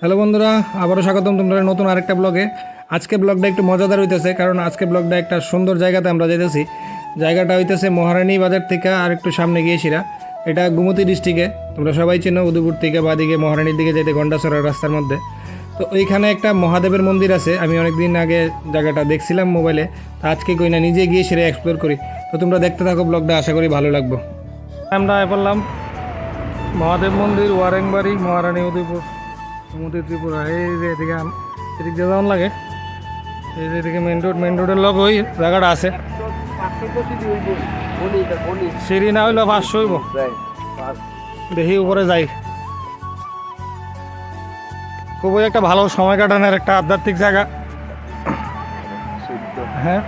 Hello বন্ধুরা, আবারও স্বাগতম তোমরা নতুন আরেকটা ব্লগে আজকে ব্লগটা একটু মজাদার হইতেছে, কারণ আজকে ব্লগটা একটা সুন্দর জায়গাতে আমরা যেতেছি জায়গাটা হইতেছে মহারানী বাজার থেকে আর একটু সামনে গিয়েছিরা এটা গুমতি ডিস্ট্রিক্টে তোমরা সবাই চেনো, উদয়পুর থেকে বা দিকে মহারানীর দিকে যেতে গন্ডাছড়ার রাস্তার মধ্যে। তো ওইখানে একটা মহাদেবের মন্দির আছে, আমি অনেকদিন আগে জায়গাটা দেখছিলাম মোবাইলে তো আজকে কই না, নিজে গিয়ে সেটা এক্সপ্লোর করি। তো তোমরা দেখতে থাকো ব্লগটা আশা করি ভালো লাগবে। আমরা বললাম, মহাদেব মন্দির, ওয়ারেংবাড়ি, মহারানী উদয়পুর। সমুদ্র ত্রিপুরা এই যে এদিকে এদিক দিয়ে যেমন লাগে। এই যে এদিকে মেন রোড মেন রোডের লগ ওই জায়গাটা আছে। সিঁড়ি না হইলে পাঁচশো হইব। দেখি উপরে যাই। খুবই একটা ভালো সময় কাটানোর একটা আধ্যাত্মিক জায়গা। হ্যাঁ?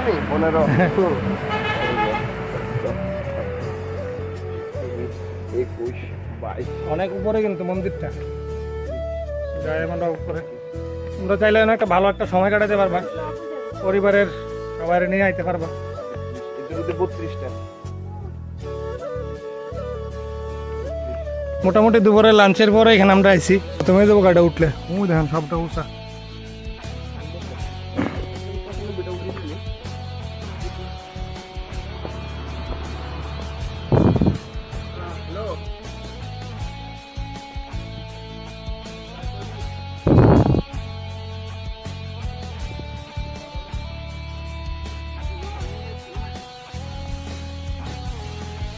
আমি পনেরো অনেক উপরে কিন্তু মন্দিরটা। যাই আমরা উপরে। তোমরা চাইলে একটা ভালো একটা সময় কাটাতে পারবা। পরিবারের সবাই নিয়ে আইতে পারবা। বত্রিশটা। মোটামুটি দুপুরে লাঞ্চের পরে এখানে আমরা আইছি। তুমি যাব গাড়ি উঠলে। ও দেখেন সবটা উষা।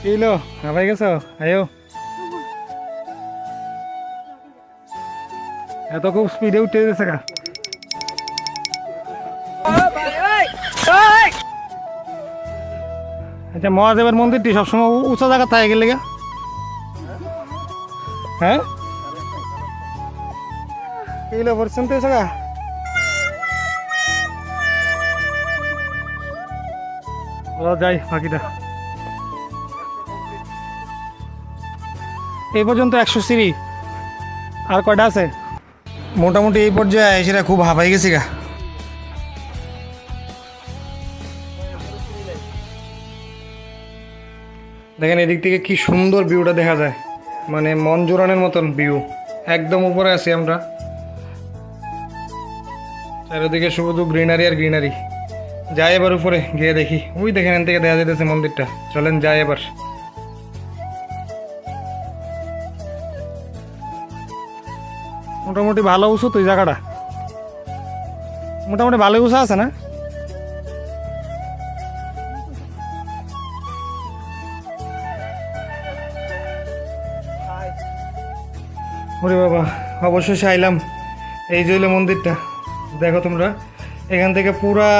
কিলো? হাবাই গেছো? আয়ো। এত খুব স্পিডে উঠে গেছে গা। আচ্ছা মহাদেবের মন্দিরটি সবসময় উঁচা জায়গা থাকে গেলে গা। হ্যাঁ? কিলো পর্যন্ত এসে গা। যাই, বাকিটা। এই পর্যন্ত একশো সিঁড়ি। আর কয়টা আছে? মোটামুটি এই পর্যায়ে সেটা খুব হাঁপাই গেছি গা। দেখেন এদিক থেকে কি সুন্দর ভিউটা দেখা যায়। মানে মন জোরানোর মতন ভিউ। একদম উপরে আছি আমরা। চারিদিকে শুধু গ্রিনারি আর গ্রিনারি। যাই এবার উপরে গিয়ে দেখি। ওই দেখেন এখান থেকে দেখা যেতেছে মন্দিরটা। চলেন যাই এবার। মোটামুটি ভালো উঁচু তো এই জায়গাটা। মোটামুটি ভালো উঁচু আছে না? ওরে বাবা, অবশেষে আইলাম। এই যে মন্দিরটা। দেখো তোমরা, এখান থেকে পুরা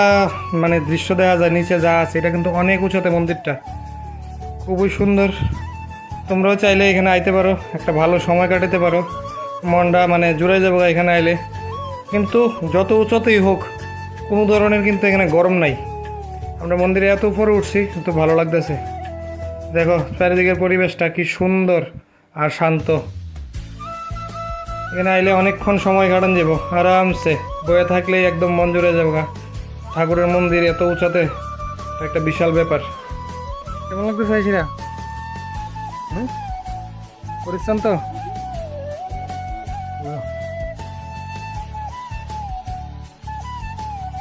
মানে দৃশ্য দেখা যায়, নিচে যা আছে, এটা কিন্তু অনেক উঁচুতে মন্দিরটা। খুবই সুন্দর। তোমরাও চাইলে এখানে আইতে পারো, একটা ভালো সময় কাটাতে পারো। মনটা মানে জুড়ে যাব এখানে আইলে। কিন্তু যত উঁচুতেই হোক, কোনো ধরনের কিন্তু এখানে গরম নাই। আমরা মন্দিরে এত উপরে উঠছি কিন্তু ভালো লাগতেছে। দেখো, চারিদিকের পরিবেশটা কি সুন্দর আর শান্ত। এখানে আইলে অনেকক্ষণ সময় কাটান যাব, আরামসে। বয়ে থাকলেই একদম মন জুড়ে যাব গা। ঠাকুরের মন্দির এত উঁচাতে একটা বিশাল ব্যাপার। কেমন লাগতেছে আইসিরা? হুম? পরিশ্রাম তো? Well.